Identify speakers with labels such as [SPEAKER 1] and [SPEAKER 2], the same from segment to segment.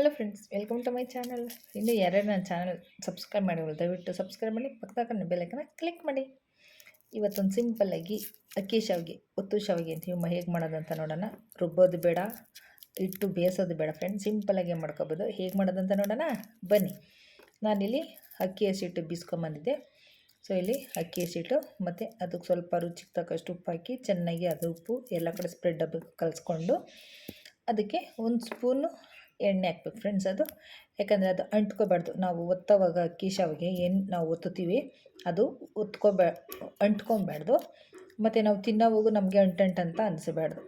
[SPEAKER 1] Hello friends welcome to my channel ಇನ್ನು ಯಾರ್ಯಾರು ನನ್ನ ಚಾನಲ್ ಸಬ್ಸ್ಕ್ರೈಬ್ ಮಾಡಿರೋದು ದಯವಿಟ್ಟು ಸಬ್ಸ್ಕ್ರೈಬ್ ಮಾಡಿ, ಪಕ್ಕದಾಗ ಬೆಲ್ಲೈಕನ್ನ ಕ್ಲಿಕ್ ಮಾಡಿ. ಇವತ್ತೊಂದು ಸಿಂಪಲ್ಲಾಗಿ ಅಕ್ಕಿ ಶಾವಿಗೆ, ಒತ್ತು ಶಾವಿಗೆ ಅಂತ ಮ ಹೇಗೆ ಮಾಡೋದಂತ ನೋಡೋಣ. ರುಬ್ಬೋದು ಬೇಡ, ಇಟ್ಟು ಬೇಯಿಸೋದು ಬೇಡ ಫ್ರೆಂಡ್ಸ್ ಸಿಂಪಲ್ಲಾಗಿ ಮಾಡ್ಕೋಬೋದು. ಹೇಗೆ ಮಾಡೋದಂತ ನೋಡೋಣ. ಬನ್ನಿ. ನಾನಿಲ್ಲಿ ಅಕ್ಕಿ ಹಸಿಟ್ಟು ಬೀಸ್ಕೊಂಬಂದಿದ್ದೆ ಸೊ ಇಲ್ಲಿ ಅಕ್ಕಿ ಹಸಿಟ್ಟು ಮತ್ತು ಅದಕ್ಕೆ ಸ್ವಲ್ಪ ರುಚಿಗೆ ತಕ್ಕಷ್ಟು ಉಪ್ಪು ಹಾಕಿ, ಚೆನ್ನಾಗಿ ಅದು ಉಪ್ಪು ಎಲ್ಲ ಕಡೆ ಸ್ಪ್ರೆಡ್ ಕಲಿಸ್ಕೊಂಡು, ಅದಕ್ಕೆ ಒಂದು ಸ್ಪೂನು ಎಣ್ಣೆ ಹಾಕ್ಬೇಕು ಫ್ರೆಂಡ್ಸ್ ಅದು. ಯಾಕಂದರೆ ಅದು ಅಂಟ್ಕೋಬಾರ್ದು. ನಾವು ಒತ್ತವಾಗ ಅಕ್ಕಿ ಶಾವಿಗೆ ಏನು ನಾವು ಒತ್ತುತ್ತೀವಿ, ಅದು ಒತ್ಕೋಬೇ, ಅಂಟ್ಕೊಬಾರ್ದು. ಮತ್ತು ನಾವು ತಿನ್ನೋವಾಗೂ ನಮಗೆ ಅಂಟಂಟು ಅಂತ ಅನಿಸಬಾರ್ದು.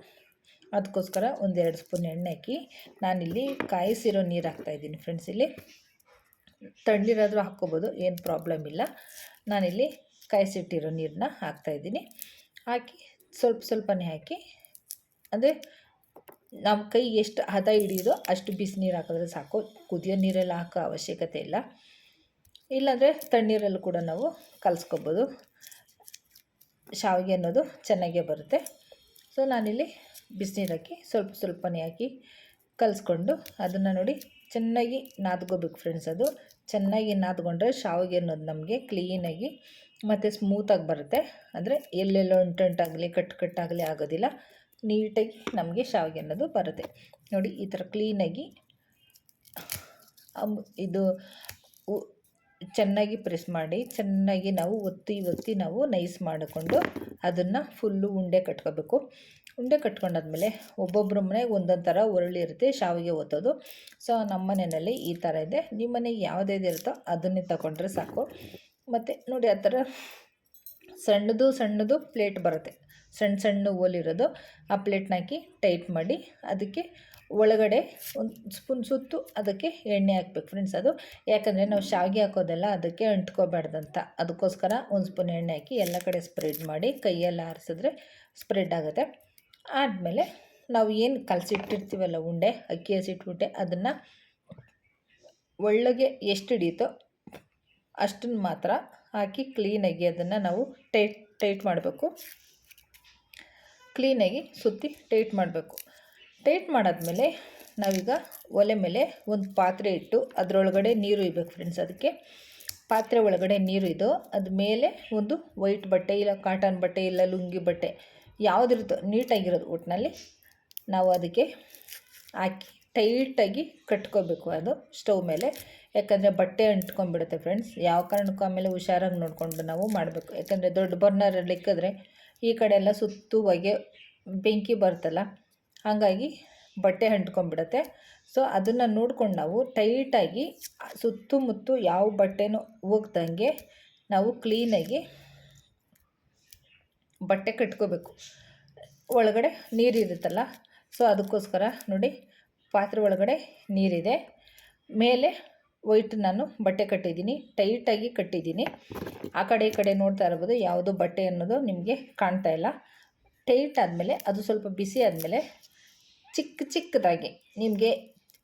[SPEAKER 1] ಅದಕ್ಕೋಸ್ಕರ ಒಂದೆರಡು ಸ್ಪೂನ್ ಎಣ್ಣೆ ಹಾಕಿ, ನಾನಿಲ್ಲಿ ಕಾಯಿಸಿರೋ ನೀರು ಹಾಕ್ತಾಯಿದ್ದೀನಿ ಫ್ರೆಂಡ್ಸ್ ಇಲ್ಲಿ. ತಣ್ಣೀರಾದರೂ ಹಾಕ್ಕೋಬೋದು, ಏನು ಪ್ರಾಬ್ಲಮ್ ಇಲ್ಲ. ನಾನಿಲ್ಲಿ ಕಾಯಿಸಿಟ್ಟಿರೋ ನೀರನ್ನ ಹಾಕ್ತಾಯಿದ್ದೀನಿ ಹಾಕಿ ಸ್ವಲ್ಪ ಸ್ವಲ್ಪನೇ ಹಾಕಿ, ಅಂದರೆ ನಮ್ಮ ಕೈ ಎಷ್ಟು ಹದ ಹಿಡಿಯೋದೋ ಅಷ್ಟು ಬಿಸಿನೀರು ಹಾಕಿದ್ರೆ ಸಾಕು. ಕುದಿಯೋ ನೀರೆಲ್ಲ ಹಾಕೋ ಅವಶ್ಯಕತೆ ಇಲ್ಲ. ಇಲ್ಲಾಂದರೆ ತಣ್ಣೀರಲ್ಲೂ ಕೂಡ ನಾವು ಕಲಿಸ್ಕೊಬೋದು. ಶಾವಿಗೆ ಅನ್ನೋದು ಚೆನ್ನಾಗೇ ಬರುತ್ತೆ. ಸೊ ನಾನಿಲ್ಲಿ ಬಿಸಿನೀರು ಹಾಕಿ ಸ್ವಲ್ಪ ಸ್ವಲ್ಪನೇ ಹಾಕಿ ಕಲಿಸ್ಕೊಂಡು ಅದನ್ನು ನೋಡಿ ಚೆನ್ನಾಗಿ ನಾದ್ಕೋಬೇಕು ಫ್ರೆಂಡ್ಸ್ ಅದು. ಚೆನ್ನಾಗಿ ನಾದ್ಕೊಂಡ್ರೆ ಶಾವಿಗೆ ಅನ್ನೋದು ನಮಗೆ ಕ್ಲೀನಾಗಿ ಮತ್ತು ಸ್ಮೂತಾಗಿ ಬರುತ್ತೆ. ಅಂದರೆ ಎಲ್ಲೆಲ್ಲೋ ಅಂಟಂಟಾಗಲಿ ಕಟ್ ಕಟ್ಟಾಗಲಿ ಆಗೋದಿಲ್ಲ. ನೀಟಾಗಿ ನಮಗೆ ಶಾವಿಗೆ ಅನ್ನೋದು ಬರುತ್ತೆ. ನೋಡಿ, ಈ ಥರ ಕ್ಲೀನಾಗಿ ಇದು ಚೆನ್ನಾಗಿ ಪ್ರೆಸ್ ಮಾಡಿ, ಚೆನ್ನಾಗಿ ನಾವು ಒತ್ತಿ ಒತ್ತಿ ನಾವು ನೈಸ್ ಮಾಡಿಕೊಂಡು ಅದನ್ನು ಫುಲ್ಲು ಉಂಡೆ ಕಟ್ಕೋಬೇಕು. ಉಂಡೆ ಕಟ್ಕೊಂಡಾದ್ಮೇಲೆ ಒಬ್ಬೊಬ್ಬರ ಮನೆಗೆ ಒಂದೊಂದು ಥರ ಇರುತ್ತೆ ಶಾವಿಗೆ ಒತ್ತೋದು. ಸೊ, ನಮ್ಮ ಮನೆಯಲ್ಲಿ ಈ ಥರ ಇದೆ. ನಿಮ್ಮ ಮನೆಗೆ ಯಾವುದೇದು ಇರುತ್ತೋ ಅದನ್ನೇ ತಗೊಂಡ್ರೆ ಸಾಕು. ಮತ್ತು ನೋಡಿ, ಆ ಥರ ಸಣ್ಣದು ಸಣ್ಣದು ಪ್ಲೇಟ್ ಬರುತ್ತೆ. ಸಣ್ಣ ಸಣ್ಣ ಓಲಿರೋದು ಆ ಪ್ಲೇಟ್ನ ಹಾಕಿ ಟೈಟ್ ಮಾಡಿ ಅದಕ್ಕೆ ಒಳಗಡೆ ಒಂದು ಸ್ಪೂನ್ ಸುತ್ತು ಅದಕ್ಕೆ ಎಣ್ಣೆ ಹಾಕ್ಬೇಕು ಫ್ರೆಂಡ್ಸ್ ಅದು. ಯಾಕಂದರೆ ನಾವು ಶಾವಿಗೆ ಹಾಕೋದೆಲ್ಲ ಅದಕ್ಕೆ ಅಂಟ್ಕೋಬಾರ್ದಂತ. ಅದಕ್ಕೋಸ್ಕರ ಒಂದು ಸ್ಪೂನ್ ಎಣ್ಣೆ ಹಾಕಿ ಎಲ್ಲ ಕಡೆ ಸ್ಪ್ರೆಡ್ ಮಾಡಿ ಕೈಯಲ್ಲಿ ಆರಿಸಿದ್ರೆ ಸ್ಪ್ರೆಡ್ ಆಗುತ್ತೆ. ಆದಮೇಲೆ ನಾವು ಏನು ಕಲಸಿಟ್ಟಿರ್ತೀವಲ್ಲ ಉಂಡೆ, ಅಕ್ಕಿ ಹಸಿಟ್ಬಿಟ್ಟೆ ಅದನ್ನು ಒಳಗೆ ಎಷ್ಟು ಹಿಡಿಯುತ್ತೋ ಅಷ್ಟನ್ನು ಮಾತ್ರ ಹಾಕಿ ಕ್ಲೀನಾಗಿ ಅದನ್ನು ನಾವು ಟೈಟ್ ಟೈಟ್ ಮಾಡಬೇಕು. ಕ್ಲೀನಾಗಿ ಸುತ್ತಿ ಟೈಟ್ ಮಾಡಬೇಕು. ಟೈಟ್ ಮಾಡಾದ್ಮೇಲೆ ನಾವೀಗ ಒಲೆ ಮೇಲೆ ಒಂದು ಪಾತ್ರೆ ಇಟ್ಟು ಅದರೊಳಗಡೆ ನೀರು ಇಬೇಕು ಫ್ರೆಂಡ್ಸ್ ಅದಕ್ಕೆ ಪಾತ್ರೆ ಒಳಗಡೆ ನೀರು ಇದು. ಅದ ಮೇಲೆ ಒಂದು ವೈಟ್ ಬಟ್ಟೆ ಇಲ್ಲ ಕಾಟನ್ ಬಟ್ಟೆ ಇಲ್ಲ ಲುಂಗಿ ಬಟ್ಟೆ ಯಾವುದಿರುತ್ತೋ ನೀಟಾಗಿರೋದು ಒಟ್ಟಿನಲ್ಲಿ ನಾವು ಅದಕ್ಕೆ ಹಾಕಿ ಟೈಟಾಗಿ ಕಟ್ಕೋಬೇಕು ಅದು ಸ್ಟವ್ ಮೇಲೆ. ಯಾಕಂದರೆ ಬಟ್ಟೆ ಅಂಟ್ಕೊಂಡ್ಬಿಡುತ್ತೆ ಫ್ರೆಂಡ್ಸ್ ಯಾವ ಕಾರಣಕ್ಕೂ ಆಮೇಲೆ ಹುಷಾರಾಗಿ ನೋಡಿಕೊಂಡು ನಾವು ಮಾಡಬೇಕು. ಯಾಕಂದರೆ ದೊಡ್ಡ ಬರ್ನರಲ್ಲಿ ಇಕ್ಕಿದ್ರೆ ಈ ಕಡೆ ಎಲ್ಲ ಸುತ್ತು ಹೊಗೆ ಬೆಂಕಿ ಬರುತ್ತಲ್ಲ ಹಾಗಾಗಿ ಬಟ್ಟೆ ಅಂಟ್ಕೊಂಡ್ಬಿಡತ್ತೆ. ಸೊ ಅದನ್ನು ನೋಡ್ಕೊಂಡು ನಾವು ಟೈಟಾಗಿ ಸುತ್ತಮುತ್ತು ಯಾವ ಬಟ್ಟೆನೂ ಹೋಗ್ದಂಗೆ ನಾವು ಕ್ಲೀನಾಗಿ ಬಟ್ಟೆ ಕಟ್ಕೋಬೇಕು. ಒಳಗಡೆ ನೀರಿರುತ್ತಲ್ಲ ಸೊ ಅದಕ್ಕೋಸ್ಕರ ನೋಡಿ, ಪಾತ್ರೆ ಒಳಗಡೆ ನೀರಿದೆ. ಮೇಲೆ ವೈಟ್ ನಾನು ಬಟ್ಟೆ ಕಟ್ಟಿದ್ದೀನಿ ಟೈಟಾಗಿ ಕಟ್ಟಿದ್ದೀನಿ. ಆ ಕಡೆ ಈ ಕಡೆ ನೋಡ್ತಾ ಇರ್ಬೋದು, ಯಾವುದು ಬಟ್ಟೆ ಅನ್ನೋದು ನಿಮಗೆ ಕಾಣ್ತಾ ಇಲ್ಲ. ಟೈಟ್ ಆದಮೇಲೆ, ಅದು ಸ್ವಲ್ಪ ಬಿಸಿ ಆದಮೇಲೆ ಚಿಕ್ಕ ಚಿಕ್ಕದಾಗಿ ನಿಮಗೆ,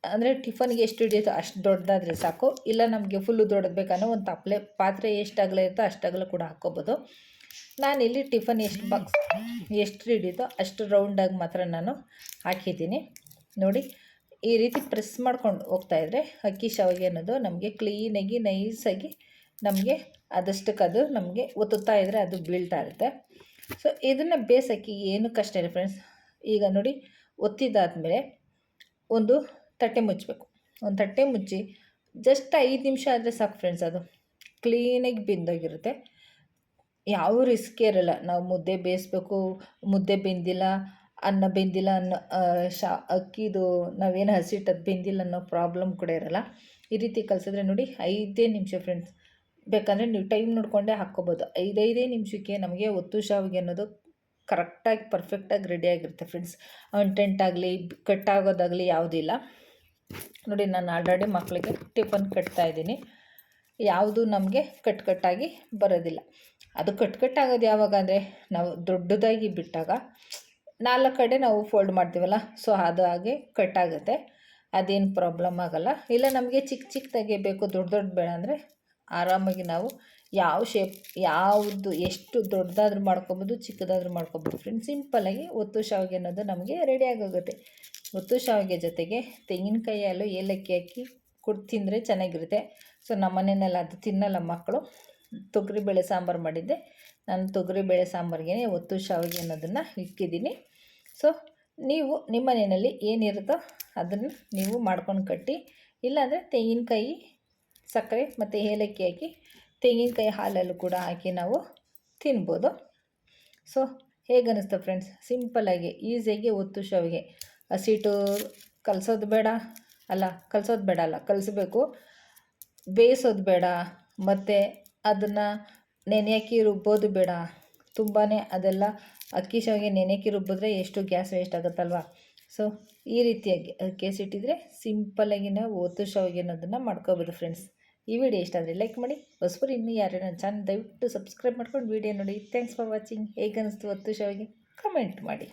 [SPEAKER 1] ಅಂದರೆ ಟಿಫನ್ಗೆ ಎಷ್ಟು ಹಿಡಿಯುತ್ತೋ ಅಷ್ಟು ದೊಡ್ಡದಾದರೆ ಸಾಕು. ಇಲ್ಲ ನಮಗೆ ಫುಲ್ಲು ದೊಡ್ಡದು ಒಂದು ತಪ್ಪಲೆ ಪಾತ್ರೆ ಎಷ್ಟು ಅಗಲ ಇರುತ್ತೋ ಅಷ್ಟು ಅಗಲ ಕೂಡ ಹಾಕ್ಕೋಬೋದು. ನಾನಿಲ್ಲಿ ಟಿಫನ್ ಎಷ್ಟು ಬಾಕ್ಸ್ ಎಷ್ಟು ಹಿಡಿಯುತ್ತೋ ಅಷ್ಟು ರೌಂಡಾಗಿ ಮಾತ್ರ ನಾನು ಹಾಕಿದ್ದೀನಿ. ನೋಡಿ ಈ ರೀತಿ ಪ್ರೆಸ್ ಮಾಡ್ಕೊಂಡು ಹೋಗ್ತಾಯಿದ್ರೆ ಅಕ್ಕಿ ಶಾವಿಗೆ ಅನ್ನೋದು ನಮಗೆ ಕ್ಲೀನಾಗಿ ನೈಸಾಗಿ ನಮಗೆ ಅದಷ್ಟಕ್ಕೆ ಅದು ನಮಗೆ ಒತ್ತುತ್ತಾ ಇದ್ದರೆ ಅದು ಬೀಳ್ತಾ ಇರುತ್ತೆ. ಸೊ ಇದನ್ನು ಬೇಯಿಸೋಕ್ಕೆ ಏನು ಕಷ್ಟ ಇಲ್ಲ ಫ್ರೆಂಡ್ಸ್ ಈಗ ನೋಡಿ ಒತ್ತಿದಾದ್ಮೇಲೆ ಒಂದು ತಟ್ಟೆ ಮುಚ್ಚಬೇಕು ಒಂದು ತಟ್ಟೆ ಮುಚ್ಚಿ ಜಸ್ಟ್ ಐದು ನಿಮಿಷ ಆದರೆ ಸಾಕು ಫ್ರೆಂಡ್ಸ್ ಅದು. ಕ್ಲೀನಾಗಿ ಬೆಂದೋಗಿರುತ್ತೆ. ಯಾವ ರಿಸ್ಕ್ ಇರಲ್ಲ. ನಾವು ಮುದ್ದೆ ಬೇಯಿಸ್ಬೇಕು, ಮುದ್ದೆ ಬೆಂದಿಲ್ಲ ಅನ್ನ ಬೆಂದಿಲ್ಲ ಅನ್ನೋ ಶಾ, ಅಕ್ಕಿದು ನಾವೇನು ಹಸಿಟ್ಟದು ಬೆಂದಿಲ್ಲ ಅನ್ನೋ ಪ್ರಾಬ್ಲಮ್ ಕೂಡ ಇರಲ್ಲ. ಈ ರೀತಿ ಕಲಿಸಿದ್ರೆ ನೋಡಿ ಐದೇ ನಿಮಿಷ ಫ್ರೆಂಡ್ಸ್ ಬೇಕಂದರೆ ನೀವು ಟೈಮ್ ನೋಡಿಕೊಂಡೇ ಹಾಕ್ಕೋಬೋದು. ಐದೈದೇ ನಿಮಿಷಕ್ಕೆ ನಮಗೆ ಒತ್ತು ಶಾವಿಗೆ ಅನ್ನೋದು ಕರೆಕ್ಟಾಗಿ ಪರ್ಫೆಕ್ಟಾಗಿ ರೆಡಿಯಾಗಿರುತ್ತೆ ಫ್ರೆಂಡ್ಸ್ ಅಂಟೆಂಟಾಗಲಿ ಕಟ್ಟಾಗೋದಾಗಲಿ ಯಾವುದಿಲ್ಲ ನೋಡಿ ನಾನು ಆಲ್ರೆಡಿ ಮಕ್ಕಳಿಗೆ ಟಿಫನ್ ಕಟ್ತಾಯಿದ್ದೀನಿ ಯಾವುದು ನಮಗೆ ಕಟ್ ಕಟ್ಟಾಗಿ ಬರೋದಿಲ್ಲ. ಅದು ಕಟ್ ಕಟ್ಟಾಗೋದು ಯಾವಾಗ ಅಂದರೆ ನಾವು ದೊಡ್ಡದಾಗಿ ಬಿಟ್ಟಾಗ ನಾಲ್ಕು ಕಡೆ ನಾವು ಫೋಲ್ಡ್ ಮಾಡ್ತೀವಲ್ಲ ಸೊ ಅದು ಹಾಗೆ ಕಟ್ ಆಗುತ್ತೆ. ಅದೇನು ಪ್ರಾಬ್ಲಮ್ ಆಗಲ್ಲ. ಇಲ್ಲ ನಮಗೆ ಚಿಕ್ಕ ಚಿಕ್ಕದಾಗೆ ಬೇಕು ದೊಡ್ಡ ದೊಡ್ಡ ಬೇಡ ಅಂದರೆ ಆರಾಮಾಗಿ ನಾವು ಯಾವ ಶೇಪ್ ಯಾವುದು ಎಷ್ಟು ದೊಡ್ಡದಾದ್ರೂ ಮಾಡ್ಕೊಬೋದು, ಚಿಕ್ಕದಾದ್ರೂ ಮಾಡ್ಕೊಬೋದು ಫ್ರೆಂಡ್ಸ್ ಸಿಂಪಲ್ಲಾಗಿ ಒತ್ತು ಶಾವಿಗೆ ಅನ್ನೋದು ನಮಗೆ ರೆಡಿ ಆಗೋಗುತ್ತೆ. ಒತ್ತು ಶಾವಿಗೆ ಜೊತೆಗೆ ತೆಂಗಿನಕಾಯಿ ಹಾಲು ಏಲಕ್ಕಿ ಹಾಕಿ ಕೊಟ್ಟು ತಿಂದರೆ ಚೆನ್ನಾಗಿರುತ್ತೆ. ಸೊ ನಮ್ಮ ಮನೆಯಲ್ಲಿ ಅದು ತಿನ್ನಲ್ಲ ಮಕ್ಕಳು. ತೊಗರಿಬೇಳೆ ಸಾಂಬಾರು ಮಾಡಿದ್ದೆ. ನಾನು ತೊಗರಿಬೇಳೆ ಸಾಂಬಾರಿಗೆ ಒತ್ತು ಶಾವಿಗೆ ಅನ್ನೋದನ್ನು ಇಕ್ಕಿದ್ದೀನಿ. ಸೊ ನೀವು ನಿಮ್ಮ ಮನೆಯಲ್ಲಿ ಏನಿರುತ್ತೋ ಅದನ್ನು ನೀವು ಮಾಡ್ಕೊಂಡು ಕಟ್ಟಿ, ಇಲ್ಲಾಂದರೆ ತೆಂಗಿನಕಾಯಿ ಸಕ್ಕರೆ ಮತ್ತು ಏಲಕ್ಕಿ ಹಾಕಿ, ತೆಂಗಿನಕಾಯಿ ಹಾಲಲ್ಲೂ ಕೂಡ ಹಾಕಿ ನಾವು ತಿನ್ಬೋದು. ಸೊ ಹೇಗೆ ಅನ್ನಿಸ್ತು ಫ್ರೆಂಡ್ಸ್ ಸಿಂಪಲ್ಲಾಗಿ ಈಸಿಯಾಗಿ ಒತ್ತು ಶಾವಿಗೆ. ಹಸಿಟ್ಟು ಕಲಸೋದು ಬೇಡ, ಅಲ್ಲ ಕಲಸೋದು ಬೇಡ ಅಲ್ಲ, ಕಲಿಸ್ಬೇಕು. ಬೇಯಿಸೋದು ಬೇಡ, ಮತ್ತು ಅದನ್ನು ನೆನೆಯಾಕಿ ರುಬ್ಬೋದು ಬೇಡ. ತುಂಬಾ ಅದೆಲ್ಲ ಅಕ್ಕಿ ಶಾವಿಗೆ ನೆನೆಯಾಕಿ ರುಬ್ಬಿದ್ರೆ ಎಷ್ಟು ಗ್ಯಾಸ್ ವೇಸ್ಟ್ ಆಗುತ್ತಲ್ವ? ಸೊ ಈ ರೀತಿಯಾಗಿ ಅದಕ್ಕೆ ಸಿಟ್ಟಿದ್ರೆ ಸಿಂಪಲ್ಲಾಗಿ ನಾವು ಒತ್ತು ಶಾವಿಗೆ ಅನ್ನೋದನ್ನು ಮಾಡ್ಕೋಬೋದು ಫ್ರೆಂಡ್ಸ್ ಈ ವಿಡಿಯೋ ಇಷ್ಟ ಆದರೆ ಲೈಕ್ ಮಾಡಿ. ಹೊಸಬರು ಇನ್ನೂ ಯಾರು ನನ್ನ ಚಾನಲ್ ದಯವಿಟ್ಟು ಸಬ್ಸ್ಕ್ರೈಬ್ ಮಾಡ್ಕೊಂಡು ವಿಡಿಯೋ ನೋಡಿ. ಥ್ಯಾಂಕ್ಸ್ ಫಾರ್ ವಾಚಿಂಗ್ ಹೇಗೆ ಅನ್ನಿಸ್ತು ಒತ್ತು ಶಾವಿಗೆ? ಕಮೆಂಟ್ ಮಾಡಿ.